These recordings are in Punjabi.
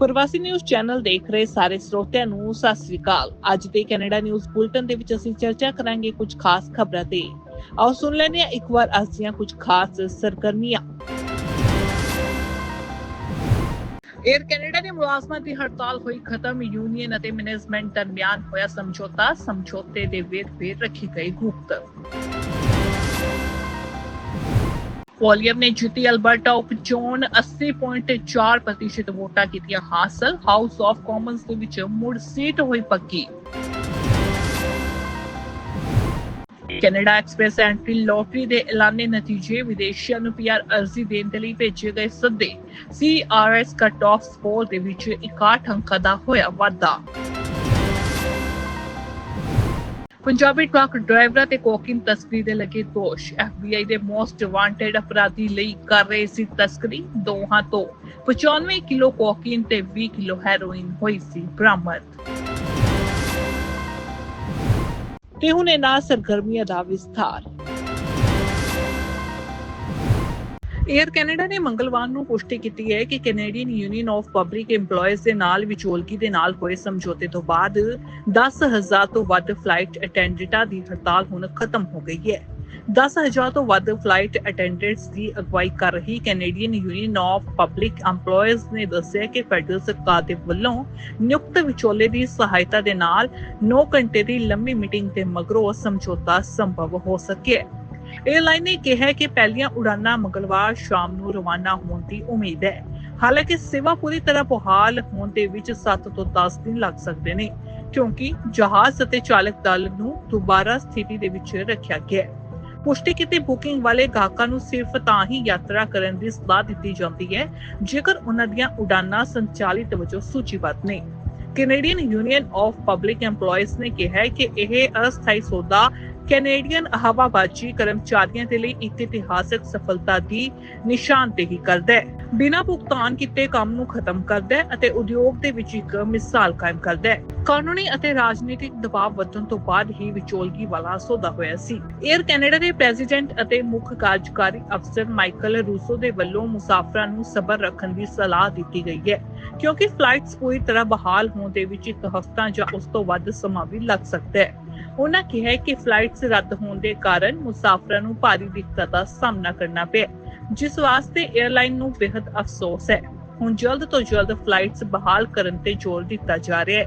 ਪ੍ਰਵਾਸੀ ਨਿਊਜ਼ ਚੈਨਲ ਦੇਖ ਰਹੇ ਸਾਰੇ ਸਰੋਤਿਆਂ ਨੂੰ ਸਤਿ ਸ੍ਰੀ ਅਕਾਲ। ਅੱਜ ਦੇ ਕੈਨੇਡਾ ਨਿਊਜ਼ ਬੁਲਟਨ ਦੇ ਵਿੱਚ ਅਸੀਂ ਚਰਚਾ ਕਰਾਂਗੇ ਕੁਝ ਖਾਸ ਖਬਰਾਂ ਤੇ। ਆਓ ਸੁਣ ਲੈਂਦੇ ਹਾਂ, ਇੱਕ ਵਾਰ ਅੱਜ ਦੀਆਂ ਕੁਝ ਖਾਸ ਸਰਗਰਮੀਆਂ। 에ਅਰ ਕੈਨੇਡਾ ਦੇ ਮੁਲਾਜ਼ਮਾਂ ਦੀ ਹੜਤਾਲ ਹੋਈ ਖਤਮ ਯੂਨੀਅਨ ਅਤੇ ਮੈਨੇਜਮੈਂਟ ਦਰਮਿਆਨ ਹੋਇਆ ਸਮਝੌਤਾ। ਸਮਝੌਤੇ ਦੇ ਵੇਰਵੇ ਰੱਖੀ ਗਈ ਗੁਪਤ। ਪੋਲੀਅਮ ਨੇ ਜਿੱਤੀ। ਅਲਬਰਟਾ ਉਪਚੋਣ 80.4% ਵੋਟਾਂ ਕੀਤੀਆਂ ਹਾਸਲ। ਹਾਊਸ ਆਫ ਕਾਮਨਸ ਦੇ ਵਿੱਚ ਮੁੜ ਸੀਟ ਹੋਈ ਪੱਕੀ। ਕੈਨੇਡਾ ਐਕਸਪ੍ਰੈਸ ਐਂਟਰੀ ਲੋਟਰੀ ਦੇ ਐਲਾਨੇ ਨਤੀਜੇ। ਵਿਦੇਸ਼ੀਆਂ ਨੂੰ ਪੀਆਰ ਅਰਜ਼ੀ ਦੇਣ ਦੇ ਲਈ ਭੇਜੇ ਗਏ ਸੱਦੇ। ਸੀਆਰਐਸ ਕੱਟ ਆਫ ਸਕੋਰ ਦੇ ਵਿੱਚ 61 ਅੰਕਾਂ ਦਾ ਹੋਇਆ ਵਾਧਾ। ਪੰਜਾਬੀ ਟਰੱਕ ਡਰਾਈਵਰਾਂ ਤੇ ਕੋਕਿਨ ਤਸਕਰੀ ਦੇ ਲੱਗੇ ਦੋਸ਼। FBI ਦੇ ਮੋਸਟ ਵਾਂਟਡ ਅਪਰਾਧੀ ਲਈ ਕਰ ਰਹੇ ਸੀ ਤਸਕਰੀ ਦੋਹਾਂ ਤੋਂ। 95 ਕਿਲੋ ਕੋਕਿਨ ਤੇ 20 ਕਿਲੋ ਹੈਰੋਇਨ ਹੋਈ ਸੀ ਬਰਾਮਦ। ਤੇ ਹੁਣ ਇਹਨਾਂ ਸਰਗਰਮੀਆਂ ਦਾ ਵਿਸਥਾਰ। 에ਅਰ ਕੈਨੇਡਾ ਨੇ ਮੰਗਲਵਾਰ ਨੂੰ ਪੁਸ਼ਟੀ ਕੀਤੀ ਹੈ ਕਿ Canadian Union of Public EMPLOYEES ਦੇ ਨਾਲ ਵਿਚੋਲਗੀ ਦੇ ਨਾਲ ਹੋਏ ਸਮਝੌਤੇ ਤੋਂ ਬਾਅਦ 10000 ਤੋਂ ਵੱਧ ਫਲਾਈਟ ਅਟੈਂਡੈਂਟਾਂ ਦੀ ਹੜਤਾਲ ਹੁਣ ਖਤਮ ਹੋ ਗਈ ਹੈ 10000 ਤੋਂ ਵੱਧ ਫਲਾਈਟ ਅਟੈਂਡੈਂਟਸ ਦੀ ਅਗਵਾਈ ਕਰ ਰਹੀ Canadian Union of Public EMPLOYEES ਨੇ ਦੱਸਿਆ ਕਿ ਫੈਡਰਲ ਸਰਕਾਰ ਦੇ ਵੱਲੋਂ ਨਿਯੁਕਤ ਵਿਚੋਲੇ ਦੀ ਸਹਾਇਤਾ ਦੇ ਨਾਲ 9 ਘੰਟੇ ਦੀ ਲੰਮੀ ਮੀਟਿੰਗ ਦੇ ਮਗਰੋਂ ਸਮਝੌਤਾ ਸੰਭਵ ਹੋ ਸਕਿਆ ਹੈ। ਏਅਰਲਾਈਨ ਨੇ ਕਿਹਾ ਕਿ ਪਹਿਲੀਆਂ ਉਡਾਨਾਂ ਮੰਗਲਵਾਰ ਸ਼ਾਮ ਨੂੰ ਰਵਾਨਾ ਹੋਣ ਦੀ ਉਮੀਦ ਹੈ। ਹਾਲਾਂਕਿ ਸੇਵਾ ਪੂਰੀ ਤਰ੍ਹਾਂ ਬਹਾਲ ਹੋਣ ਦੇ ਵਿੱਚ 7 ਤੋਂ 10 ਦਿਨ ਲੱਗ ਸਕਦੇ ਨੇ, ਕਿਉਂਕਿ ਜਹਾਜ਼ ਅਤੇ ਚਾਲਕ ਦਲ ਨੂੰ ਦੁਬਾਰਾ ਸਥਿਤੀ ਦੇ ਵਿੱਚ ਰੱਖਿਆ ਗਿਆ ਹੈ। ਪੁਸ਼ਟੀ ਕੀਤੀ ਬੁਕਿੰਗ ਵਾਲੇ ਗਾਹਕਾਂ ਨੂੰ ਸਿਰਫ ਤਾਂ ਹੀ ਯਾਤਰਾ ਕਰਨ ਦੀ ਸਲਾਹ ਦਿੱਤੀ ਜਾਂਦੀ ਹੈ, ਜੇਕਰ ਉਹਨਾਂ ਦੀਆਂ ਉਡਾਨਾਂ ਸੰਚਾਲਿਤ ਵਜੋਂ ਸੂਚੀਬੱਧ ਨੇ। Canadian Union of Public EMPLOYEES ਨੇ ਕਿਹਾ ਹੈ ਕਿ ਇਹ ਅਸਥਾਈ ਸੌਦਾ ਕੈਨੇਡੀਅਨ ਹਵਾਬਾਜ਼ੀ ਕਰਮਚਾਰੀਆਂ ਦੇ ਲਈ ਇੱਕ ਇਤਿਹਾਸਕ ਸਫਲਤਾ ਦੀ ਨਿਸ਼ਾਨਦੇਹੀ ਕਰਦਾ ਹੈ। ਬਿਨਾਂ ਭੁਗਤਾਨ ਕੀਤੇ ਕੰਮ ਨੂੰ ਖਤਮ ਕਰਦਾ ਹੈ ਅਤੇ ਉਦਯੋਗ ਦੇ ਵਿੱਚ ਇੱਕ ਮਿਸਾਲ ਕਾਇਮ ਕਰਦਾ ਹੈ। ਕਾਨੂੰਨੀ ਅਤੇ ਰਾਜਨੀਤਿਕ ਦਬਾਅ ਵਧਣ ਤੋਂ ਬਾਅਦ ਹੀ ਵਿਚੋਲਗੀ ਵਾਲਾ ਸੌਦਾ ਹੋਇਆ ਸੀ। 에ਅਰ ਕੈਨੇਡਾ ਦੇ ਪ੍ਰੈਜ਼ੀਡੈਂਟ ਅਤੇ ਮੁੱਖ ਕਾਰਜਕਾਰੀ ਅਫਸਰ ਮਾਈਕਲ ਰੂਸੋ ਦੇ ਵੱਲੋਂ ਮੁਸਾਫਰਾਂ ਨੂੰ ਸਬਰ ਰੱਖਣ ਦੀ ਸਲਾਹ ਦਿੱਤੀ ਗਈ ਹੈ, ਕਿਉਂਕਿ ਫਲਾਈਟਸ ਪੂਰੀ ਤਰ੍ਹਾਂ ਬਹਾਲ ਹੋਣ ਦੇ ਵਿੱਚ ਇੱਕ ਹਫ਼ਤਾ ਜਾਂ ਉਸ ਤੋਂ ਵੱਧ ਸਮਾਂ ਵੀ ਲੱਗ ਸਕਦਾ ਹੈ। ਉਹਨਾਂ ਕਿਹਾ ਕਿ ਫਲਾਈਟਸ ਰੱਦ ਹੋਣ ਦੇ ਕਾਰਨ ਮੁਸਾਫਰਾਂ ਨੂੰ ਭਾਰੀ ਦਿੱਕਤਾਂ ਦਾ ਸਾਹਮਣਾ ਕਰਨਾ ਪਿਆ, ਜਿਸ ਵਾਸਤੇ 에ਅਰਲਾਈਨ ਨੂੰ ਬੇहद ਅਫਸੋਸ ਹੈ। ਹੁਣ ਜਲਦ ਤੋਂ ਜਲਦ ਫਲਾਈਟਸ ਬਹਾਲ ਕਰਨ ਤੇ ਜ਼ੋਰ ਦਿੱਤਾ ਜਾ ਰਿਹਾ ਹੈ।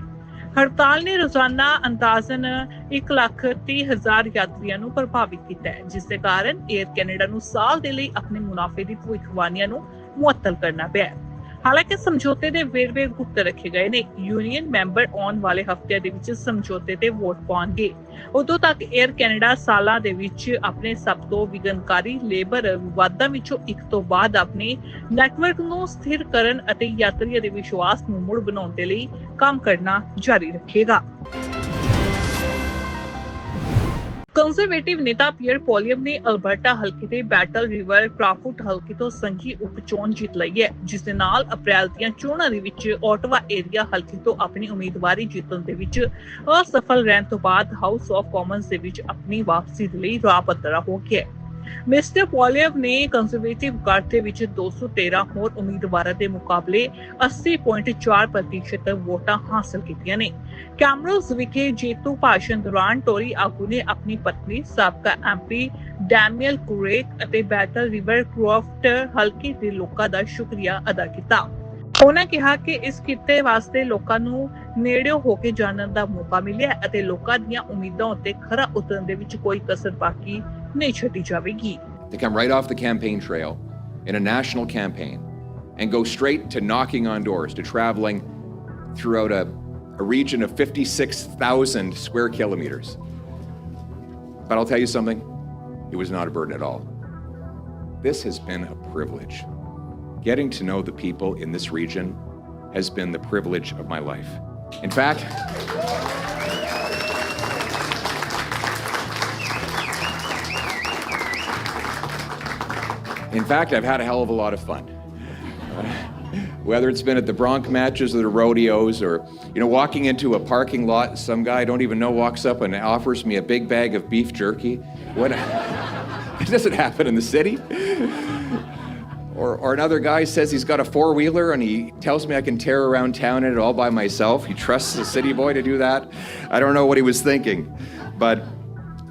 ਹੜਤਾਲ ਨੇ ਰੋਜ਼ਾਨਾ ਅੰਦਾਜ਼ਨ 1 ਲੱਖ 30 ਹਜ਼ਾਰ ਯਾਤਰੀਆਂ ਨੂੰ ਪ੍ਰਭਾਵਿਤ ਕੀਤਾ ਹੈ, ਜਿਸ ਦੇ ਕਾਰਨ 에ਅਰ ਕੈਨੇਡਾ ਨੂੰ ਸਾਲ ਦੇ ਲਈ ਆਪਣੇ ਮੁਨਾਫੇ ਦੀ ਭਵਿੱਖਬਾਣੀਆਂ ਨੂੰ ਮੁਅੱਤਲ ਕਰਨਾ ਪਿਆ ਹਾਲਾਂਕਿ ਸਮਝੌਤੇ ਦੇ ਵੇਰਵੇ ਗੁਪਤ ਰੱਖੇ ਗਏ ਨੇ। ਯੂਨੀਅਨ ਮੈਂਬਰ ਆਉਣ ਵਾਲੇ ਹਫ਼ਤਿਆਂ ਦੇ ਵਿੱਚ ਸਮਝੌਤੇ ਤੇ ਵੋਟ ਪਾਉਣਗੇ। ਉਦੋਂ ਤੱਕ 에ਅਰ ਕੈਨੇਡਾ ਸਾਲਾਂ ਦੇ ਵਿੱਚ ਆਪਣੇ ਸਭ ਤੋਂ ਵਿਗਨਕਾਰੀ ਲੇਬਰ ਵਿਵਾਦਾਂ ਵਿੱਚੋਂ ਇੱਕ ਤੋਂ ਬਾਅਦ ਆਪਣੇ ਨੈਟਵਰਕ ਨੂੰ ਸਥਿਰ ਕਰਨ ਅਤੇ ਯਾਤਰੀਆਂ ਦੇ ਵਿਸ਼ਵਾਸ ਨੂੰ ਮੁੜ ਬਣਾਉਣ ਦੇ ਲਈ ਕੰਮ ਕਰਨਾ ਜਾਰੀ ਰੱਖੇਗਾ। ਕੰਜ਼ਰਵੇਟਿਵ ਨੇਤਾ ਪੀਅਰ ਪੋਲੀਅਮ ਨੇ ਅਲਬਰਟਾ ਹਲਕੇ ਦੇ ਬੈਟਲ ਰਿਵਰ ਕ੍ਰਾਫਟ ਹਲਕੇ ਤੋਂ ਸੰਘੀ ਉਪਚੋਣ ਜਿੱਤ ਲਈ ਹੈ ਜਿਸ ਦੇ ਨਾਲ ਅਪ੍ਰੈਲ ਦੀਆਂ ਚੋਣਾਂ ਦੇ ਵਿੱਚ ਓਟਵਾ ਏਰੀਆ ਹਲਕੇ ਤੋਂ ਆਪਣੀ ਉਮੀਦਵਾਰੀ ਜਿੱਤਣ ਦੇ ਵਿੱਚ ਅਸਫਲ ਰਹਿਣ ਤੋਂ ਬਾਅਦ ਹਾਊਸ ਆਫ ਕਾਮਨਸ ਦੇ ਵਿੱਚ ਆਪਣੀ ਵਾਪਸੀ ਦੇ ਲਈ ਰਾਹ ਪੱਧਰਾ ਹੋ ਗਿਆ ਹੈ ਮਿਸਟਰ ਪੋਲੀਅਮ ਨੇ ਕੰਜ਼ਰਵੇਟਿਵ ਗਾਰਡ ਦੇ ਵਿੱਚ 213 ਹੋਰ ਉਮੀਦਵਾਰਾਂ ਦੇ ਮੁਕਾਬਲੇ 80.4% ਵੋਟਾਂ ਹਾਸਲ ਕੀਤੀਆਂ ਨੇ। ਕੈਮਰੋਸ ਵਿਖੇ ਜੇਤੂ ਭਾਸ਼ਣ ਦੌਰਾਨ ਟੋਰੀ ਆਗੂ ਨੇ ਆਪਣੀ ਪਤਨੀ, ਸਾਬਕਾ ਐਮਪੀ ਡੈਨੀਅਲ ਕੁਰੇਕ ਅਤੇ ਬੈਟਲ ਰਿਵਰ ਕ੍ਰਾਫਟ ਹਲਕੇ ਦੇ ਲੋਕਾਂ ਦਾ ਸ਼ੁਕਰੀਆ ਅਦਾ ਕੀਤਾ। ਉਹਨਾਂ ਕਿਹਾ ਕਿ ਇਸ ਕਿੱਤੇ ਵਾਸਤੇ ਲੋਕਾਂ ਨੂੰ ਨੇੜਿਓਂ ਹੋ ਕੇ ਜਾਣਨ ਦਾ ਮੌਕਾ ਮਿਲਿਆ ਅਤੇ ਲੋਕਾਂ ਦੀਆਂ ਉਮੀਦਾਂ ਉੱਤੇ ਖਰਾ ਉਤਰਨ ਦੇ ਵਿੱਚ ਕੋਈ ਕਸਰ ਬਾਕੀ ਨਹੀਂ ਛੱਡੀ ਜਾਵੇਗੀ They come right off the campaign trail in a national campaign and go straight to knocking on doors, to traveling throughout a, a region of 56,000 square kilometers. But I'll tell you something, it was not a burden at all. This has been a privilege. Getting to know the people in this region has been the privilege of my life. In fact, In fact, I've had a hell of a lot of fun. Whether it's been at the Bronc matches or the rodeos or, you know, walking into a parking lot, some guy I don't even know walks up and offers me a big bag of beef jerky. What? it doesn't happen in the city. Or, or another guy says he's got a four wheeler and he tells me I can tear around town in it all by myself. He trusts a city boy to do that. I don't know what he was thinking, but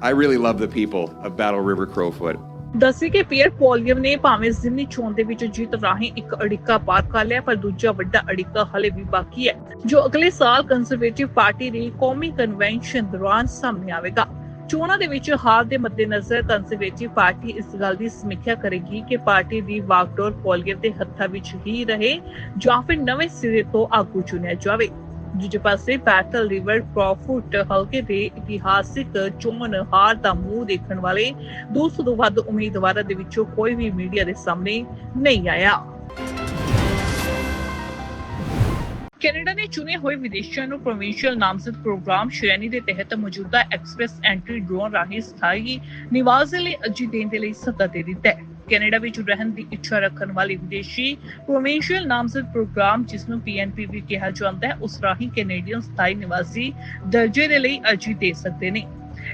I really love the people of Battle River Crowfoot. ਦੱਸੀ ਕਿ ਪੀਅਰ ਪੋਲੀਅਮ ਨੇ ਭਾਵੇਂ ਜ਼ਿਮਨੀ ਚੋਣ ਦੇ ਵਿੱਚ ਜਿੱਤ ਰਾਹੀਂ ਇੱਕ ਅੜਿੱਕਾ ਪਾਰ ਕਰ ਲਿਆ, ਪਰ ਦੂਜਾ ਵੱਡਾ ਅੜਿੱਕਾ ਹਲੇ ਵੀ ਬਾਕੀ ਹੈ, ਜੋ ਅਗਲੇ ਸਾਲ ਕੰਜ਼ਰਵੇਟਿਵ ਪਾਰਟੀ ਦੀ ਕੌਮੀ ਕਨਵੈਨਸ਼ਨ ਦੌਰਾਨ ਸਾਹਮਣੇ ਆਵੇਗਾ। ਚੋਣਾਂ ਦੇ ਵਿੱਚ ਹਾਰ ਦੇ ਮੱਦੇਨਜ਼ਰ ਕੰਜ਼ਰਵੇਟਿਵ ਪਾਰਟੀ ਇਸ ਗੱਲ ਦੀ ਸਮੀਖਿਆ ਕਰੇਗੀ ਕਿ ਪਾਰਟੀ ਦੀ ਵਾਕਡੋਰ ਪੋਲੀਅਮ ਦੇ ਹੱਥਾਂ ਵਿੱਚ ਹੀ ਰਹੇ ਜਾਂ ਫਿਰ ਨਵੇਂ ਸਿਰੇ ਤੋਂ ਆਗੂ ਚੁਣਿਆ ਜਾਵੇ। ਦੂਜੇ ਪਾਸੇ ਬੈਟਲ ਰਿਵਰ ਪ੍ਰੋਫੁੱਟ ਹਲਕੇ ਦੇ ਇਤਿਹਾਸਿਕ ਚੋਣ ਹਾਰ ਦਾ ਮੂੰਹ ਦੇਖਣ ਵਾਲੇ 200 ਤੋਂ ਵੱਧ ਉਮੀਦਵਾਰਾਂ ਦੇ ਵਿੱਚੋਂ ਕੋਈ ਵੀ ਮੀਡੀਆ ਦੇ ਸਾਹਮਣੇ ਨਹੀਂ ਆਇਆ। ਕੈਨੇਡਾ ਨੇ ਚੁਣੇ ਹੋਏ ਵਿਦੇਸ਼ੀਆਂ ਨੂੰ ਪ੍ਰੋਵਿੰਸ਼ੀਅਲ ਨਾਮਜ਼ਦ ਪ੍ਰੋਗਰਾਮ ਸ਼੍ਰੇਣੀ ਦੇ ਤਹਿਤ ਮੌਜੂਦਾ ਐਕਸਪ੍ਰੈਸ ਐਂਟਰੀ ਡਰੋਨ ਰਾਹੀਂ ਸਥਾਈ ਨਿਵਾਸ ਲਈ ਅਰਜ਼ੀ ਦੇਣ ਦੇ ਲਈ ਸੱਦਾ ਦੇ ਦਿੱਤਾ ਹੈ। ਕੈਨੇਡਾ ਵਿੱਚ ਰਹਿਣ ਦੀ ਇੱਛਾ ਰੱਖਣ ਵਾਲੇ ਵਿਦੇਸ਼ੀ ਪ੍ਰੋਵਿੰਸ਼ੀਅਲ ਨਾਮਜ਼ਦ ਪ੍ਰੋਗਰਾਮ ਜਿਸ ਨੂੰ ਪੀਐਨਪੀ ਵੀ ਕਿਹਾ ਜਾਂਦਾ ਹੈ, ਉਸ ਰਾਹੀਂ ਕੈਨੇਡੀਅਨ ਸਥਾਈ ਨਿਵਾਸੀ ਦਰਜੇ ਦੇ ਲਈ ਅਰਜ਼ੀ ਦੇ ਸਕਦੇ ਨੇ।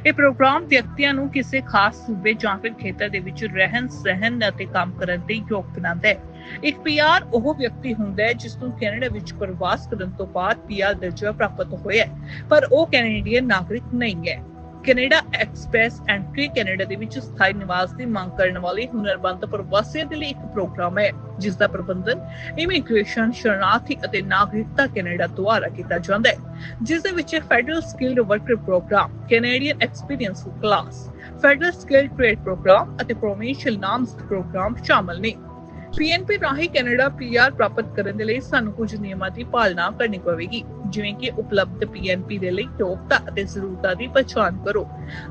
ਇਹ ਪ੍ਰੋਗਰਾਮ ਵਿਅਕਤੀਆਂ ਨੂੰ ਕਿਸੇ ਖਾਸ ਸੂਬੇ ਜਾਂ ਫਿਰ ਖੇਤਰ ਦੇ ਵਿੱਚ ਰਹਿਣ, ਸਹਿਣ ਅਤੇ ਕੰਮ ਕਰਨ ਦੇ ਯੋਗ ਬਣਾਉਂਦਾ ਹੈ। ਇੱਕ ਪੀਆਰ ਉਹ ਵਿਅਕਤੀ ਹੁੰਦਾ ਹੈ ਜਿਸ ਨੂੰ ਕੈਨੇਡਾ ਵਿੱਚ ਪ੍ਰਵਾਸ ਕਰਨ ਤੋਂ ਬਾਅਦ ਪੀਆਰ ਦਰਜਾ ਪ੍ਰਾਪਤ ਹੋਇਆ ਪਰ ਉਹ ਕੈਨੇਡੀਅਨ ਨਾਗਰਿਕ ਨਹੀਂ ਹੈ। ਕੈਨੇਡਾ ਐਕਸਪ੍ਰੈਸ ਐਂਟਰੀ ਕੈਨੇਡਾ ਦੇ ਵਿੱਚ ਸਥਾਈ ਨਿਵਾਸ ਦੀ ਮੰਗ ਕਰਨ ਵਾਲੇ ਹੁਨਰਮੰਦ ਪ੍ਰਵਾਸੀਆਂ ਦੇ ਲਈ ਇੱਕ ਪ੍ਰੋਗਰਾਮ ਹੈ, ਜਿਸ ਦਾ ਪ੍ਰਬੰਧਨ ਇਮੀਗ੍ਰੇਸ਼ਨ, ਸ਼ਰਨਾਰਥੀ ਅਤੇ ਨਾਗਰਿਕਤਾ ਕੈਨੇਡਾ ਦੁਆਰਾ ਕੀਤਾ ਜਾਂਦਾ ਹੈ, ਜਿਸ ਦੇ ਵਿੱਚ federal skilled worker program, Canadian experience class, federal skilled trade program ਅਤੇ ਪ੍ਰੋਵਿੰਸ਼ੀਅਲ ਨਾਮਸ ਪ੍ਰੋਗਰਾਮ ਸ਼ਾਮਲ ਨੇ। ਪੀਐਨਪੀ ਰਾਹੀਂ ਕੈਨੇਡਾ ਪੀਆਰ ਪ੍ਰਾਪਤ ਕਰਨ ਦੇ ਲਈ ਸਾਨੂੰ ਕੁਝ ਨਿਯਮਾਂ ਦੀ ਪਾਲਣਾ ਕਰਨੀ ਪਵੇਗੀ। ਜਿਵੇਂ ਕਿ ਉਪਲਬਧ ਪੀਐਨਪੀ ਦੇ ਲਈ ਯੋਗਤਾ ਅਤੇ ਜ਼ਰੂਰਤਾਂ ਦੀ ਪਛਾਣ ਕਰੋ।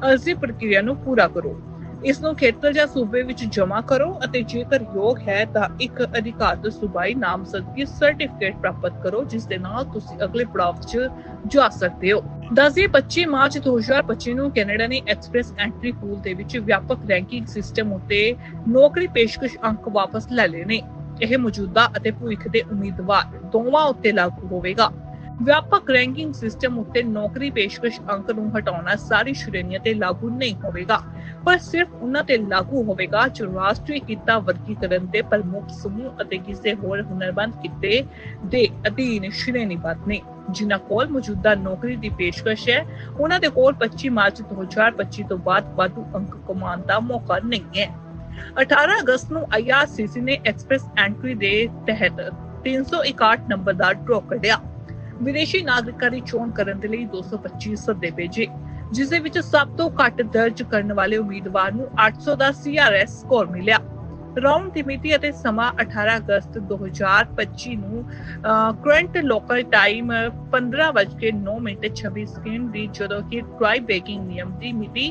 ਅਰਜ਼ੀ ਪ੍ਰਕਿਰਿਆ ਨੂੰ ਪੂਰਾ ਕਰੋ। ਇਸ ਨੂੰ ਖੇਤਰ ਜਾਂ ਸੂਬੇ ਵਿੱਚ ਜਮ੍ਹਾਂ ਕਰੋ ਅਤੇ ਜੇਕਰ ਯੋਗ ਹੈ ਤਾਂ ਇੱਕ ਅਧਿਕਾਰਤ ਸੂਬਾਈ ਨਾਮਜ਼ਦਗੀ ਸਰਟੀਫਿਕੇਟ ਪ੍ਰਾਪਤ ਕਰੋ, ਜਿਸ ਦੇ ਨਾਲ ਤੁਸੀਂ ਅਗਲੇ ਪੜਾਅ 'ਚ ਜਾ ਸਕਦੇ ਹੋ। ਦਸਵੇਂ 25 ਮਾਰਚ 2025 ਨੂੰ ਕੈਨੇਡਾ ਨੇ ਐਕਸਪ੍ਰੈਸ ਐਂਟਰੀ ਪੂਲ ਦੇ ਵਿੱਚ ਵਿਆਪਕ ਰੈਂਕਿੰਗ ਸਿਸਟਮ ਉੱਤੇ ਨੌਕਰੀ ਪੇਸ਼ਕਸ਼ ਅੰਕ ਵਾਪਸ ਲੈ ਲਏ ਨੇ। ਇਹ ਮੌਜੂਦਾ ਅਤੇ ਭਵਿੱਖ ਦੇ ਉਮੀਦਵਾਰ ਦੋਵਾਂ ਉੱਤੇ ਲਾਗੂ ਹੋਵੇਗਾ। ਵਿਆਪਕ ਰੈਂਕਿੰਗ ਸਿਸਟਮ ਉੱਤੇ ਨੌਕਰੀ ਪੇਸ਼ਕਸ਼ ਅੰਕ ਨੂੰ ਹਟਾਉਣਾ ਸਾਰੀ ਸ਼੍ਰੇਣੀਆਂ ਤੇ ਲਾਗੂ ਨਹੀਂ ਹੋਵੇਗਾ, ਪਰ ਸਿਰਫ ਉਹਨਾਂ ਤੇ ਲਾਗੂ ਹੋਵੇਗਾ ਜੋ ਰਾਸ਼ਟਰੀ ਕਿੱਤਾ ਵਰਗੀਕਰਨ ਦੇ ਪ੍ਰਮੁੱਖ ਸਮੂਹ ਅਤੇ ਕਿਸੇ ਹੋਰ ਹੁਨਰਮੰਦ ਕਿੱਤੇ ਦੇ ਅਧੀਨ ਸ਼੍ਰੇਣੀਬੱਧ ਨੇ, ਜਿਨ੍ਹਾਂ ਕੋਲ ਮੌਜੂਦਾ ਨੌਕਰੀ ਦੀ ਪੇਸ਼ਕਸ਼ ਹੈ। ਉਹਨਾਂ ਦੇ ਕੋਲ 25 ਮਾਰਚ 2025 ਤੋਂ ਬਾਅਦ ਵਾਧੂ ਅੰਕ ਕਮਾਉਣ ਦਾ ਮੌਕਾ ਨਹੀਂ ਹੈ। 18 ਅਗਸਤ ਨੂੰ ਆਈਆਰਸੀਸੀ ਨੇ ਐਕਸਪ੍ਰੈਸ ਐਂਟਰੀ ਦੇ ਤਹਿਤ 361 ਨੰਬਰ ਦਾ ਡਰਾਅ ਕੱਢਿਆ। ਵਿਦੇਸ਼ੀ ਨਾਗਰਿਕਾਂ ਦੀ ਚੋਣ ਕਰਨ ਦੇ ਲਈ 225 ਸੱਦੇ ਭੇਜੇ, ਜਿਸ ਦੇ ਵਿੱਚ ਸਭ ਤੋਂ ਘੱਟ ਦਰਜ ਕਰਨ ਵਾਲੇ ਉਮੀਦਵਾਰ ਨੂੰ 800 ਦਾ ਸੀਆਰਐਸ ਸਕੋਰ ਮਿਲਿਆ। ਰਾਉਂਡ ਦੀ ਮਿਤੀ ਅਤੇ ਸਮਾਂ 18 ਅਗਸਤ 2025 ਨੂੰ current local time 15:09 minute 26 second ਦੀ ਜਦੋਂ ਕਿ ਟਰਾਈ ਬੇਕਿੰਗ ਨਿਯਮ ਦੀ ਮਿਤੀ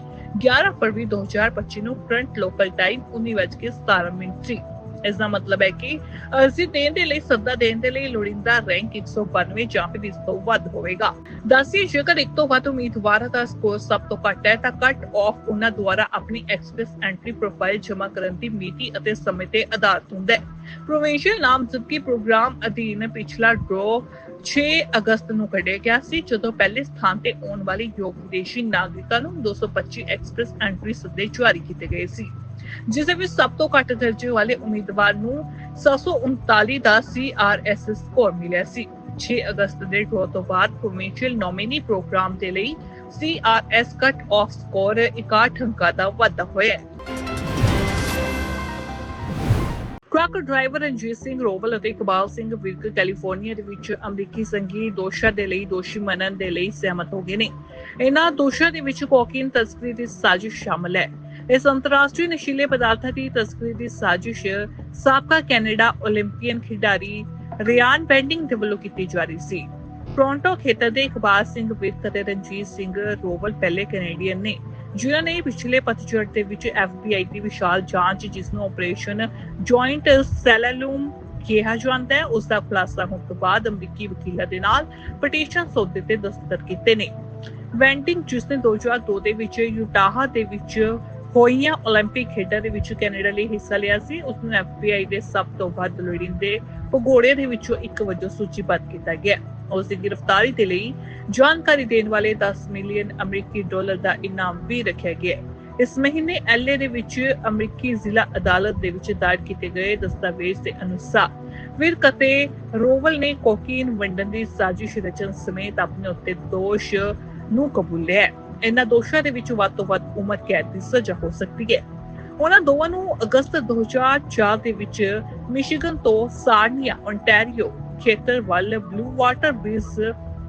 11 ਫਰਵਰੀ 2025 ਨੂੰ ਕਰੰਟ ਲੋਕਲ ਟਾਈਮ 19:17 ਮਿੰਟ ਸੀ। ਇਸ ਦਾ ਮਤਲਬ ਹੈ ਕਿ ਅਰਜ਼ੀ ਦੇਣ ਦੇ ਲਈ, ਸੱਦਾ ਦੇਣ ਦੇ ਲਈ ਲੋੜੀਂਦਾ ਰੈਂਕ 192 ਜਾਂ ਫਿਰ ਇਸ ਤੋਂ ਵੱਧ ਹੋਵੇਗਾ। ਦੱਸੀ ਜੇਕਰ ਇੱਕ ਤੋਂ ਵੱਧ ਉਮੀਦਵਾਰਾਂ ਦਾ ਸਕੋਰ ਸਭ ਤੋਂ ਘੱਟ ਹੈ, ਤਾਂ ਕੱਟ ਆਫ ਉਹਨਾਂ ਦੁਆਰਾ ਆਪਣੀ ਐਕਸਪ੍ਰੈਸ ਐਂਟਰੀ ਪ੍ਰੋਫਾਈਲ ਜਮ੍ਹਾਂ ਕਰਨ ਦੀ ਮਿਤੀ ਅਤੇ ਸਮੇਂ ਤੇ ਆਧਾਰਿਤ ਹੁੰਦਾ ਹੈ। ਪ੍ਰੋਵਿੰਸ਼ੀਅਲ ਨਾਮਜ਼ਦਗੀ ਪ੍ਰੋਗਰਾਮ ਅਧੀਨ ਪਿਛਲਾ ਡਰਾਅ 6 ਅਗਸਤ ਨੂੰ ਕੱਢਿਆ ਗਿਆ ਸੀ, ਜਦੋਂ ਪਹਿਲੇ ਸਥਾਨ ਤੇ ਆਉਣ ਵਾਲੇ ਯੋਗ ਵਿਦੇਸ਼ੀ ਨਾਗਰਿਕਾਂ ਨੂੰ 225 ਐਕਸਪ੍ਰੈਸ ਐਂਟਰੀ ਸੱਦੇ ਜਾਰੀ ਕੀਤੇ ਗਏ ਸੀ। ਜਿਸ ਦੇ ਵਿੱਚ ਸਭ ਤੋਂ ਘੱਟ ਦਰਜੇ ਵਾਲੇ ਉਮੀਦਵਾਰ ਨੂੰ 739 ਦਾ ਸੀਆਰਐਸ ਸਕੋਰ ਮਿਲਿਆ ਸੀ। 6 ਅਗਸਤ ਦੇ ਡਰਾਅ ਤੋਂ ਬਾਅਦ ਪ੍ਰੋਵਿੰਸ਼ੀਅਲ ਨੋਮੀਨੀ ਪ੍ਰੋਗਰਾਮ ਦੇ ਲਈ ਸੀਆਰਐਸ ਕੱਟ ਆਫ ਸਕੋਰ 61 ਅੰਕਾਂ ਦਾ ਵਾਧਾ ਹੋਇਆ ਹੈ। ਟਰੱਕ ਡਰਾਈਵਰ ਰਣਜੀਤ ਸਿੰਘ ਰੋਵਲ ਅਤੇ ਇਕਬਾਲ ਸਿੰਘ ਵਿਰਕ ਕੈਲੀਫੋਰਨੀਆ ਦੇ ਵਿੱਚ ਅਮਰੀਕੀ ਸੰਘੀ ਦੋਸ਼ਾਂ ਦੇ ਲਈ ਦੋਸ਼ੀ ਮੰਨਣ ਦੇ ਲਈ ਸਹਿਮਤ ਹੋ ਗਏ ਨੇ। ਇਹਨਾਂ ਦੋਸ਼ਾਂ ਦੇ ਵਿੱਚ ਕੋਕੀਨ ਤਸਕਰੀ ਦੀ ਸਾਜ਼ਿਸ਼ ਸ਼ਾਮਲ ਹੈ। ਇਸ ਅੰਤਰਰਾਸ਼ਟਰੀ ਨਸ਼ੀਲੇ ਪਦਾਰਥਾਂ ਦੀ ਤਸਕਰੀ ਦੀ ਸਾਜ਼ਿਸ਼ ਸਾਬਕਾ ਕੈਨੇਡਾ 올림픽ੀਅਨ ਖਿਡਾਰੀ ਰਿਆਨ ਬੈਂਡਿੰਗ ਦੇ ਵੱਲੋਂ ਕੀਤੀ ਜਾ ਰਹੀ ਸੀ। ਟੋਰਾਂਟੋ ਖੇਤਰ ਦੇ ਇਕਬਾਲ ਸਿੰਘ ਵਿਰਕ ਅਤੇ ਰਣਜੀਤ ਸਿੰਘ ਰੋਵਲ ਪਹਿਲੇ ਕੈਨੇਡੀਅਨ ਨੇ, ਜਿਨ੍ਹਾਂ ਨੇ ਪਿਛਲੇ ਪਤਝੜ ਦੇ ਵਿੱਚ ਐਫਬੀਆਈ ਦੀ ਵਿਸ਼ਾਲ ਜਾਂਚ ਜਿਸ ਨੂੰ ਆਪਰੇਸ਼ਨ ਜੁਆਇੰਟ ਸੈਲਲੂਮ ਕਿਹਾ ਜਾਂਦਾ ਹੈ ਉਸ ਦਾ ਖੁਲਾਸਾ ਹੋਣ ਤੋਂ ਬਾਅਦ ਅਮਰੀਕੀ ਵਕੀਲਾਂ ਦੇ ਨਾਲ ਪਟੀਸ਼ਨ ਸੌਦੇ ਤੇ ਦਸਤਖਤ ਕੀਤੇ ਨੇ। ਵੈਂਟਿੰਗ ਜਿਸ ਨੇ 2002 ਦੇ ਵਿੱਚ ਯੂਟਾਹਾ ਦੇ ਵਿੱਚ ਹੋਈਆਂ 올림픽 ਖੇਡਾਂ ਦੇ ਵਿੱਚ ਕੈਨੇਡਾ ਲਈ ਹਿੱਸਾ ਲਿਆ ਸੀ ਉਸ ਨੂੰ FBI ਦੇ ਸਭ ਤੋਂ ਵੱਧ ਲੋੜੀਂਦੇ ਭਗੌੜੇ ਦੇ ਵਿੱਚੋਂ ਇੱਕ ਵਜੋਂ ਸੂਚੀਬੱਧ ਕੀਤਾ ਗਿਆ ਉਸ ਦੀ ਗ੍ਰਿਫਤਾਰੀ ਦੇ ਲਈ ਜਾਣਕਾਰੀ ਦੇਣ ਵਾਲੇ 10 ਮਿਲੀਅਨ ਅਮਰੀਕੀ ਡਾਲਰ ਦਾ ਇਨਾਮ ਵੀ ਰੱਖਿਆ ਗਿਆ ਹੈ। ਇਸ ਮਹੀਨੇ ਐਲਏ ਦੇ ਵਿੱਚ ਅਮਰੀਕੀ ਜ਼ਿਲ੍ਹਾ ਅਦਾਲਤ ਦੇ ਵਿੱਚ ਦਾਇਰ ਕੀਤੇ ਗਏ ਦਸਤਾਵੇਜ਼ ਦੇ ਅਨੁਸਾਰ ਵਿਰਕ ਅਤੇ ਰੋਵਲ ਨੇ ਕੋਕੀਨ ਵੰਡਣ ਦੀ ਸਾਜ਼ਿਸ਼ ਰਚਨ ਸਮੇਤ ਆਪਣੇ ਉੱਤੇ ਦੋਸ਼ ਨੂੰ ਕਬੂਲਿਆ ਹੈ। ਇਹਨਾਂ ਦੋਸ਼ਾਂ ਦੇ ਵਿੱਚ ਵੱਧ ਤੋਂ ਵੱਧ ਉਮਰ ਕੈਦ ਦੀ ਸਜ਼ਾ ਹੋ ਸਕਦੀ ਹੈ। ਉਹਨਾਂ ਦੋਵਾਂ ਨੂੰ ਅਗਸਤ 2004 ਦੇ ਵਿੱਚ ਮਿਸ਼ੀਗਨ ਤੋਂ ਸਾਰਨੀਆ ontario ਖੇਤਰ ਵੱਲ ਬਲੂ ਵਾਟਰ ਬ੍ਰਿਜ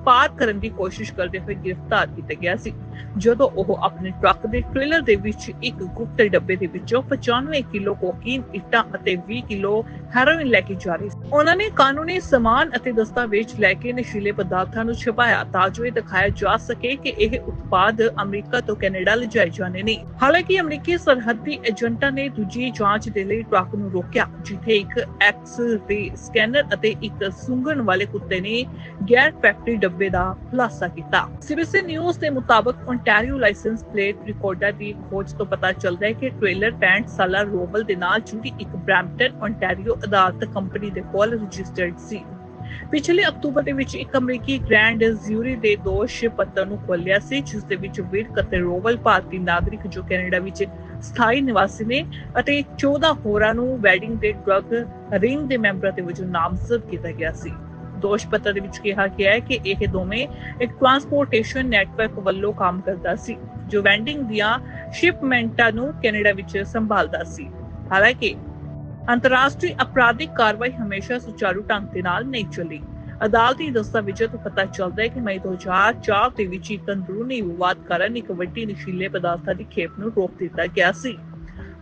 ਪਾਰ ਕਰਨ ਦੀ ਕੋਸ਼ਿਸ਼ ਕਰਦੇ ਹੋਏ ਗ੍ਰਿਫਤਾਰ ਕੀਤਾ ਗਿਆ ਸੀ। ਜਦੋਂ ਉਹ ਆਪਣੇ ਟਰੱਕ ਦੇ ਟ੍ਰੇਲਰ ਦੇ ਵਿੱਚ ਇੱਕ ਗੁਪਤ ਡੱਬੇ ਦੇ ਵਿੱਚੋਂ 95 ਕਿਲੋ ਕੋਕੀਨ, ਇੱਟਾਂ ਅਤੇ 20 ਕਿਲੋ ਹੈਰੋਇਨ ਲੈ ਕੇ ਜਾ ਰਹੀ ਸੀ। ਉਹਨਾਂ ਨੇ ਕਾਨੂੰਨੀ ਸਮਾਨ ਅਤੇ ਦਸਤਾਵੇਜ਼ ਲੈ ਕੇ ਨਸ਼ੀਲੇ ਪਦਾਰਥਾਂ ਨੂੰ ਛੁਪਾਇਆ ਤਾਂ ਜੋ ਇਹ ਦਿਖਾਇਆ ਜਾ ਸਕੇ ਕਿ ਇਹ ਉਤਪਾਦ ਅਮਰੀਕਾ ਤੋਂ ਕੈਨੇਡਾ ਲਿਜਾਏ ਜਾਣੇ ਨੇ। ਹਾਲਾਂਕਿ ਅਮਰੀਕੀ ਸਰਹੱਦੀ ਏਜੰਟਾਂ ਨੇ ਦੂਜੀ ਜਾਂਚ ਦੇ ਲਈ ਟਰੱਕ ਨੂੰ ਰੋਕਿਆ, ਜਿੱਥੇ ਇੱਕ ਐਕਸ ਦੇ ਸਕੈਨਰ ਅਤੇ ਇੱਕ ਸੁੰਘਣ ਵਾਲੇ ਕੁੱਤੇ ਨੇ ਗੈਰ ਫੈਕਟਰੀ ਡੱਬੇ ਦਾ ਖੁਲਾਸਾ ਕੀਤਾ। ਸੀਬੀਸੀ ਨਿਊਜ਼ ਦੇ ਮੁਤਾਬਕ ਓਨਟਾਰੀਓ ਲਾਇਸੈਂਸ ਪਲੇਟ ਰਿਕਾਰਡਰ ਦੀ ਖੋਜ ਤੋਂ ਪਤਾ ਚੱਲਦਾ ਹੈ ਕਿ ਟ੍ਰੇਲਰ 65 ਸਾਲਾ ਰੋਵਲ ਦੇ ਨਾਲ ਜੁੜੀ ਇੱਕ ਬ੍ਰੈਂਪਟਨ ਓਨਟਾਰੀਓ ਅਦਾਲਤ ਕੰਪਨੀ ਦੇ ਕੋਲ ਰਜਿਸਟਰਡ ਸੀ। ਪਿਛਲੇ ਅਕਤੂਬਰ ਦੇ ਵਿੱਚ ਇੱਕ ਅਮਰੀਕੀ ਗ੍ਰੈਂਡ ਜ਼ਿਊਰੀ ਦੇ ਦੋਸ਼ ਪੱਤਰ ਨੂੰ ਖੋਲਿਆ ਸੀ, ਜਿਸ ਦੇ ਵਿੱਚ ਵਿਰਕ ਅਤੇ ਰੋਵਲ ਭਾਰਤੀ ਨਾਗਰਿਕ ਜੋ ਕੈਨੇਡਾ ਵਿੱਚ ਸਥਾਈ ਨਿਵਾਸੀ ਨੇ ਅਤੇ 14 ਹੋਰਾਂ ਨੂੰ ਵੈਡਿੰਗ ਦੇ ਡਰੱਗ ਰਿੰਗ ਦੇ ਮੈਂਬਰਾਂ ਦੇ ਵਜੋਂ ਨਾਮਜ਼ਦ ਕੀਤਾ ਗਿਆ ਸੀ। ਦੋਸ਼ ਪੱਤਰ ਦੇ ਵਿੱਚ ਕਿਹਾ ਗਿਆ ਹੈ ਕਿ ਇਹ ਦੋਵੇਂ ਇੱਕ ਟਰਾਂਸਪੋਰਟੇਸ਼ਨ ਨੈਟਵਰਕ ਵੱਲੋਂ ਕੰਮ ਕਰਦਾ ਸੀ, ਜੋ ਵੈਂਡਿੰਗ ਦੀਆਂ ਸ਼ਿਪਮੈਂਟਾਂ ਨੂੰ ਕੈਨੇਡਾ ਵਿੱਚ ਸੰਭਾਲਦਾ ਸੀ। ਹਾਲਾਂਕਿ, ਅੰਤਰਰਾਸ਼ਟਰੀ ਅਪਰਾਧਿਕ ਕਾਰਵਾਈ ਹਮੇਸ਼ਾ ਸੁਚਾਰੂ ਢੰਗ ਦੇ ਨਾਲ ਨਹੀਂ ਚੱਲੀ। ਅਦਾਲਤੀ ਦਸਤਾਵੇਜ਼ਾਂ ਤੋਂ ਪਤਾ ਚੱਲਦਾ ਹੈ ਕਿ ਮਈ 2004 ਦੇ ਵਿੱਚ ਇੱਕ ਅੰਦਰੂਨੀ ਵਿਵਾਦ ਕਾਰਨ ਇੱਕ ਵੱਡੀ ਨਸ਼ੀਲੇ ਪਦਾਰਥਾਂ ਦੀ ਖੇਪ ਨੂੰ ਰੋਕ ਦਿੱਤਾ ਗਿਆ ਸੀ।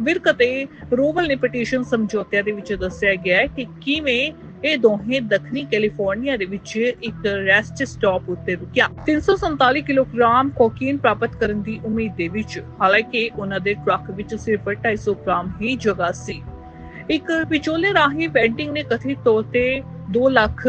ਵਿਰਕ ਅਤੇ ਰੋਵਲ ਨੇ ਪਟੀਸ਼ਨ ਸਮਝੌਤਿਆਂ ਦੇ ਵਿੱਚ ਦੱਸਿਆ ਗਿਆ ਹੈ ਕਿ ਕਿਵੇਂ ਇਹ ਦੋਹੇ ਦੱਖਣੀ ਕੈਲੀਫੋਰਨੀਆ ਦੇ ਵਿੱਚ ਇੱਕ ਰੈਸਟ ਸਟਾਪ ਉੱਤੇ ਰੁਕਿਆ। 347 ਕਿਲੋਗ੍ਰਾਮ ਕੋਕੀਨ ਪ੍ਰਾਪਤ ਕਰਨ ਦੀ ਉਮੀਦ ਦੇ ਵਿੱਚ, ਹਾਲਾਂਕਿ ਉਹਨਾਂ ਦੇ ਟਰੱਕ ਵਿੱਚ ਸਿਰਫ 250 ਗ੍ਰਾਮ ਹੀ ਜਗ੍ਹਾ ਸੀ। ਇੱਕ ਵਿਚੋਲੇ ਰਾਹੀਂ ਵੈਂਡਿੰਗ ਨੇ ਕਥਿਤ ਤੌਰ ਤੇ 2 ਲੱਖ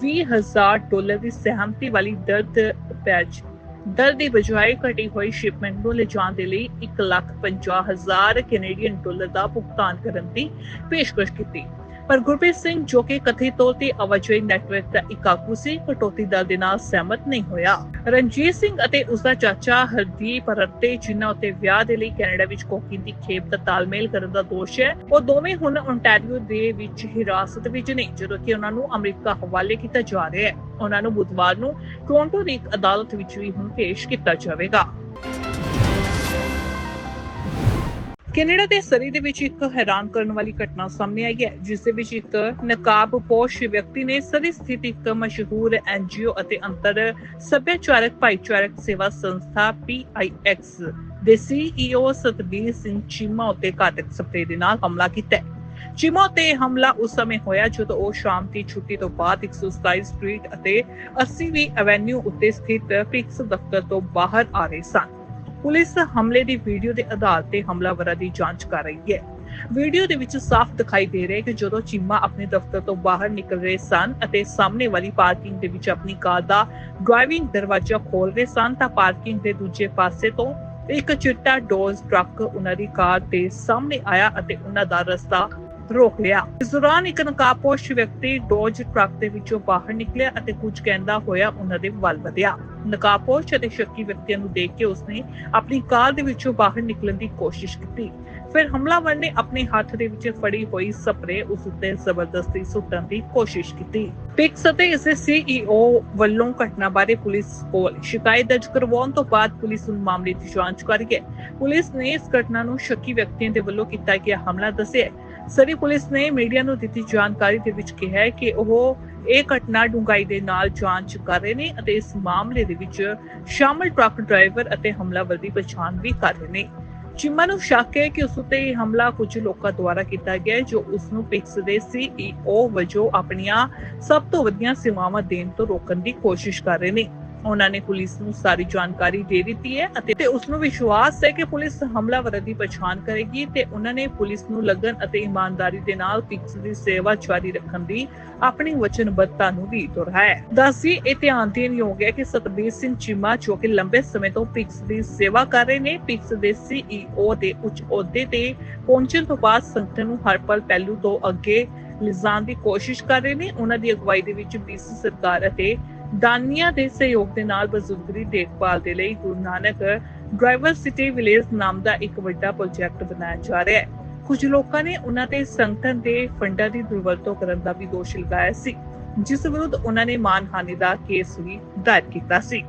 20 ਹਜ਼ਾਰ ਡਾਲਰ ਦੀ ਸਹਿਮਤੀ ਵਾਲੀ ਦਰਦ ਪੈਚ ਦਰ ਦੀ ਬਜਾਏ ਘਟੀ ਹੋਈ ਸ਼ਿਪਮੈਂਟ ਨੂੰ ਲਿਜਾਣ ਦੇ ਲਈ 1 ਲੱਖ 50 ਹਜ਼ਾਰ ਕੈਨੇਡੀਅਨ ਡਾਲਰ ਦਾ ਭੁਗਤਾਨ ਕਰਨ ਦੀ ਪੇਸ਼ਕਸ਼ ਕੀਤੀ। ਪਰ ਗੁਰਪ੍ਰੀਤ ਸਿੰਘ ਜੋ ਕਿ ਕਥਿਤ ਤੌਰ ਤੇ ਆਵਾਜਾਈ ਨੈਟਵਰਕ ਦਾ ਇੱਕ ਸੀ, ਕਟੌਤੀ ਦਰ ਦੇ ਨਾਲ ਸਹਿਮਤ ਨਹੀਂ ਹੋਇਆ। ਰਣਜੀਤ ਸਿੰਘ ਅਤੇ ਉਸ ਦਾ ਚਾਚਾ ਹਰਦੀਪ ਰੱਤੇ, ਜਿਨ੍ਹਾਂ ਉੱਤੇ ਵਿਆਹ ਦੇ ਲਈ ਕੈਨੇਡਾ ਵਿੱਚ ਕੋਕਿਨ ਦੀ ਖੇਪ ਦਾ ਤਾਲਮੇਲ ਕਰਨ ਦਾ ਦੋਸ਼ ਹੈ, ਉਹ ਦੋਵੇਂ ਹੁਣ ਓਨਟਾਰੀਓ ਦੇ ਵਿੱਚ ਹਿਰਾਸਤ ਵਿੱਚ ਨੇ, ਜਦੋਂ ਕਿ ਉਹਨਾਂ ਨੂੰ ਅਮਰੀਕਾ ਹਵਾਲੇ ਕੀਤਾ ਜਾ ਰਿਹਾ ਹੈ। ਉਹਨਾਂ ਨੂੰ ਬੁੱਧਵਾਰ ਨੂੰ ਟੋਰਾਂਟੋ ਦੀ ਇੱਕ ਅਦਾਲਤ ਵਿੱਚ ਵੀ ਹੁਣ ਪੇਸ਼ ਕੀਤਾ ਜਾਵੇਗਾ। ਕੈਨੇਡਾ ਦੇ ਸਰੀ ਦੇ ਵਿੱਚ ਇੱਕ ਹੈਰਾਨ ਕਰਨ ਵਾਲੀ ਘਟਨਾ ਸਾਹਮਣੇ ਆਈ ਹੈ, ਜਿਸ ਦੇ ਵਿੱਚ ਇੱਕ ਨਕਾਬਪੋਸ਼ ਵਿਅਕਤੀ ਨੇ ਸਰੀ ਸਥਿਤ ਇੱਕ ਮਸ਼ਹੂਰ ਐਨਜੀਓ ਅਤੇ ਅੰਤਰ ਸੱਭਿਆਚਾਰਕ ਭਾਈਚਾਰਕ ਸੇਵਾ ਸੰਸਥਾ PIX ਦੇ CEO ਸਤਬੀਰ ਸਿੰਘ ਚੀਮਾ ਉਤੇ ਘਾਤਕ ਸਪਰੇ ਦੇ ਨਾਲ ਹਮਲਾ ਕੀਤਾ ਚੀਮਾ ਤੇ ਹਮਲਾ ਉਸ ਸਮੇਂ ਹੋਇਆ ਜਦੋਂ ਉਹ ਸ਼ਾਮ ਦੀ ਛੁੱਟੀ ਤੋਂ ਬਾਅਦ 127 ਸਟਰੀਟ ਅਤੇ 80ਵੀਂ ਐਵੇਨਿਊ ਉੱਤੇ ਸਥਿਤ ਫਿਕਸ ਦਫ਼ਤਰ ਤੋਂ ਬਾਹਰ ਆ ਰਹੇ ਸਨ। ਪੁਲਿਸ ਹਮਲੇ ਦੀ ਵੀਡੀਓ ਦੇ ਆਧਾਰ ਤੇ ਹਮਲਾਵਰਾਂ ਦੀ ਜਾਂਚ ਕਰ ਰਹੀ ਹੈ। ਵੀਡੀਓ ਦੇ ਵਿੱਚ ਸਾਫ਼ ਦਿਖਾਈ ਦੇ ਰਿਹਾ ਹੈ ਕਿ ਜਦੋਂ ਚੀਮਾ ਆਪਣੇ ਦਫ਼ਤਰ ਤੋਂ ਬਾਹਰ ਨਿਕਲ ਰਹੇ ਸਨ ਅਤੇ ਸਾਹਮਣੇ ਵਾਲੀ ਪਾਰਕਿੰਗ ਦੇ ਵਿੱਚ ਆਪਣੀ ਕਾਰ ਦਾ ਡਰਾਈਵਿੰਗ ਦਰਵਾਜ਼ਾ ਖੋਲ ਰਹੇ ਸਨ ਤਾਂ ਪਾਰਕਿੰਗ ਦੇ ਦੂਜੇ ਪਾਸੇ ਤੋਂ ਇੱਕ ਚਿੱਟਾ ਡੋਜ਼ ਟਰੱਕ ਉਹਨਾਂ ਦੀ ਕਾਰ ਦੇ ਸਾਹਮਣੇ ਆਇਆ ਅਤੇ ਉਹਨਾਂ ਦਾ ਰਸਤਾ ਰੋਕ ਲਿਆ। ਇਸ ਦੌਰਾਨ ਇੱਕ ਨਕਾਬਪੋਸ਼ ਵਿਅਕਤੀ ਡੋਜ ਟਰੱਕ ਦੇ ਵਿੱਚੋਂ ਬਾਹਰ ਨਿਕਲਿਆ ਅਤੇ ਕੁਝ ਕਹਿੰਦਾ ਹੋਇਆ ਉਹਨਾਂ ਦੇ ਵੱਲ ਵਧਿਆ। ਨਕਾਬਪੋਸ਼ ਅਤੇ ਸ਼ੱਕੀ ਵਿਅਕਤੀਆਂ ਨੂੰ ਦੇਖ ਕੇ ਉਸਨੇ ਆਪਣੀ ਕਾਰ ਦੇ ਵਿੱਚੋਂ ਬਾਹਰ ਨਿਕਲਣ ਦੀ ਕੋਸ਼ਿਸ਼ ਕੀਤੀ। ਫਿਰ ਹਮਲਾਵਰ ਨੇ ਆਪਣੇ ਹੱਥ ਦੇ ਵਿੱਚ ਫੜੀ ਹੋਈ ਸਪਰੇ ਉਸ ਉੱਤੇ ਜ਼ਬਰਦਸਤੀ ਸੁੱਟਣ ਦੀ ਕੋਸ਼ਿਸ਼ ਕੀਤੀ। ਪਿਕਸ ਅਤੇ ਇਸ ਦੇ ਸੀਈਓ ਵੱਲੋਂ ਘਟਨਾ ਬਾਰੇ ਪੁਲਿਸ ਕੋਲ ਸ਼ਿਕਾਇਤ ਦਰਜ ਕਰਵਾਉਣ ਤੋਂ ਬਾਅਦ ਪੁਲਿਸ ਨੂੰ ਮਾਮਲੇ ਦੀ ਜਾਂਚ ਕਰ ਰਹੀ ਹੈ ਪੁਲਿਸ ਨੇ ਇਸ ਘਟਨਾ ਨੂੰ ਸ਼ੱਕੀ ਵਿਅਕਤੀਆਂ ਦੇ ਵੱਲੋਂ ਕੀਤਾ ਗਿਆ ਹਮਲਾ ਦੱਸਿਆ। ਸਰੀ ਪੁਲਿਸ ਨੇ ਮੀਡੀਆ ਨੂੰ ਦਿੱਤੀ ਜਾਣਕਾਰੀ ਦੇ ਵਿੱਚ ਕਿਹਾ ਹੈ ਕਿ ਉਹ ਇਹ ਘਟਨਾ ਡੂੰਘਾਈ ਦੇ ਨਾਲ ਜਾਂਚ ਕਰ ਰਹੇ ਨੇ ਅਤੇ ਇਸ ਮਾਮਲੇ ਦੇ ਵਿੱਚ ਸ਼ਾਮਲ ਟਰੱਕ ਡਰਾਈਵਰ ਅਤੇ ਹਮਲਾਵਰ ਦੀ ਪਛਾਣ ਵੀ ਕਰ ਰਹੇ ਨੇ। ਚਿੰਮਾ ਨੂੰ ਸ਼ੱਕ ਹੈ ਕਿ ਉਸ ਉੱਤੇ ਇਹ ਹਮਲਾ ਕੁਝ ਲੋਕਾਂ ਦੁਆਰਾ ਕੀਤਾ ਗਿਆ ਹੈ, ਜੋ ਉਸ ਨੂੰ ਪਿਕਸ ਦੇ ਸੀਈਓ ਵਜੋਂ ਆਪਣੀਆਂ ਸਭ ਤੋਂ ਵੱਡੀਆਂ ਸੇਵਾਵਾਂ ਦੇਣ ਤੋਂ ਰੋਕਣ ਦੀ ਕੋਸ਼ਿਸ਼ ਕਰ ਰਹੇ ਨੇ। ਉਹਨਾਂ ਨੇ ਪੁਲਿਸ ਨੂੰ ਸਾਰੀ ਜਾਣਕਾਰੀ ਦੇ ਦਿੱਤੀ ਹੈ ਅਤੇ ਉਸ ਨੂੰ ਵਿਸ਼ਵਾਸ ਹੈ ਕਿ ਪੁਲਿਸ ਹਮਲਾਵਰ ਦੀ ਪਛਾਣ ਕਰੇਗੀ ਤੇ ਉਹਨਾਂ ਨੇ ਪੁਲਿਸ ਨੂੰ ਲਗਨ ਅਤੇ ਇਮਾਨਦਾਰੀ ਦੇ ਨਾਲ ਪਿਕਸ ਦੀ ਸੇਵਾ ਜਾਰੀ ਰੱਖਣ ਦੀ ਆਪਣੀ ਵਚਨਬੱਧਤਾ ਨੂੰ ਵੀ ਦੁਹਰਾਇਆ ਦੱਸੀ ਇਹ ਧਿਆਨ ਦੇਣ ਯੋਗ ਹੈ ਕਿ ਸਤਬੀਰ ਸਿੰਘ ਚੀਮਾ ਜੋ ਕਿ ਲੰਬੇ ਸਮੇਂ ਤੋਂ ਪਿਕਸ ਦੀ ਸੇਵਾ ਕਰ ਰਹੇ ਨੇ, ਪਿਕਸ ਦੇ ਸੀਈਓ ਦੇ ਉੱਚ ਅਹੁਦੇ ਤੇ ਪਹੁੰਚਣ ਤੋਂ ਬਾਅਦ ਸੰਗਠਨ ਨੂੰ ਹਰ ਪਲ ਪਹਿਲੂ ਤੋਂ ਅੱਗੇ ਲਿਜਾਣ ਦੀ ਕੋਸ਼ਿਸ਼ ਕਰ ਰਹੇ ਨੇ। ਉਹਨਾਂ ਦੀ ਅਗਵਾਈ ਦੇ ਵਿੱਚ ਬੀਸੀ ਸਰਕਾਰ ਅਤੇ ਦਾਨੀਆਂ ਦੇ ਸਹਿਯੋਗ ਦੇ ਨਾਲ ਬਜ਼ੁਰਗ ਦੀ ਦੇਖਭਾਲ ਦੇ ਲਈ Guru Nanak driver city village ਨਾਮ ਦਾ ਇੱਕ ਵੱਡਾ ਪ੍ਰੋਜੈਕਟ ਬਣਾਇਆ ਜਾ ਰਿਹਾ ਹੈ। ਕੁਝ ਲੋਕਾਂ ਨੇ ਉਹਨਾਂ ਤੇ ਸੰਗਠਨ ਦੇ ਫੰਡਾਂ ਦੀ ਦੁਰਵਰਤੋਂ ਕਰਨ ਦਾ ਵੀ ਦੋਸ਼ ਲਗਾਇਆ ਸੀ, ਜਿਸ ਵਿਰੁੱਧ ਉਹਨਾਂ ਨੇ ਮਾਨਹਾਨੀ ਦਾ ਕੇਸ ਵੀ ਦਾਇਰ ਕੀਤਾ ਸੀ।